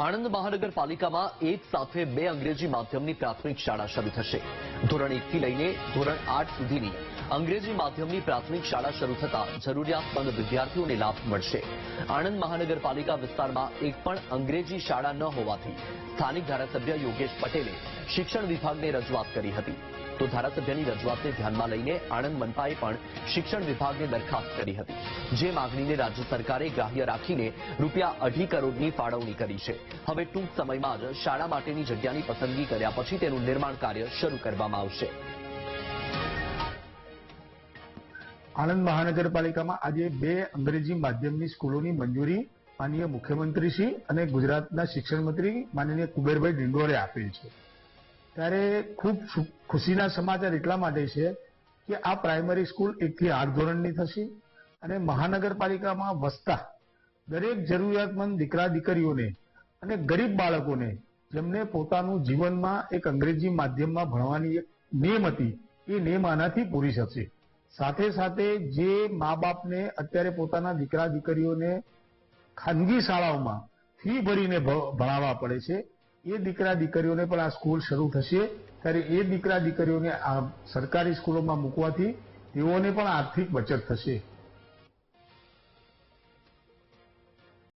આણંદ મહાનગરપાલિકામાં એક સાથે બે અંગ્રેજી માધ્યમની પ્રાથમિક શાળા શરૂ થશે. ધોરણ એકથી લઈને ધોરણ આઠ સુધીની અંગ્રેજી માધ્યમની પ્રાથમિક શાળા શરૂ થતા જરૂરિયાતમંદ વિદ્યાર્થીઓને લાભ મળશે. આણંદ મહાનગરપાલિકા વિસ્તારમાં એક પણ અંગ્રેજી શાળા ન હોવાથી સ્થાનિક ધારાસભ્ય યોગેશ પટેલે શિક્ષણ વિભાગને રજૂઆત કરી હતી. તો ધારાસભ્યની રજૂઆતને ધ્યાનમાં લઈને આણંદ મનપાએ પણ શિક્ષણ વિભાગને દરખાસ્ત કરી હતી, જે માગણીને રાજ્ય સરકારે ગ્રાહ્ય રાખીને રૂપિયા અઢી કરોડની ફાળવણી કરી છે. હવે ટૂંક સમયમાં જ શાળા માટેની જગ્યાની પસંદગી કર્યા પછી તેનું નિર્માણ કાર્ય શરૂ કરવામાં આવશે. આણંદ મહાનગરપાલિકામાં આજે બે અંગ્રેજી માધ્યમની સ્કૂલોની મંજૂરી માનનીય મુખ્યમંત્રીશ્રી અને ગુજરાતના શિક્ષણ મંત્રી માનનીય કુબેરભાઈ ડિંડોરે આપેલ છે. ત્યારે ખૂબ ખુશીના સમાચાર એટલા માટે છે કે આ પ્રાઇમરી સ્કૂલ એકથી આઠ ધોરણની થશે અને મહાનગરપાલિકામાં વસતા દરેક જરૂરિયાતમંદ દીકરા દીકરીઓને અને ગરીબ બાળકોને જેમને પોતાનું જીવનમાં એક અંગ્રેજી માધ્યમમાં ભણવાની એક નેમ હતી, એ નેમ આનાથી પૂરી થશે સાથે સાથે જે મા બાપને અત્યારે પોતાના દીકરા દીકરીઓને ખાનગી શાળાઓમાં ફી ભરીને ભણાવવા પડે છે એ દીકરા દીકરીઓને પણ આ સ્કૂલ શરૂ થશે. ત્યારે એ દીકરા દીકરીઓને આ સરકારી સ્કૂલોમાં મૂકવાથી તેઓને પણ આર્થિક બચત થશે.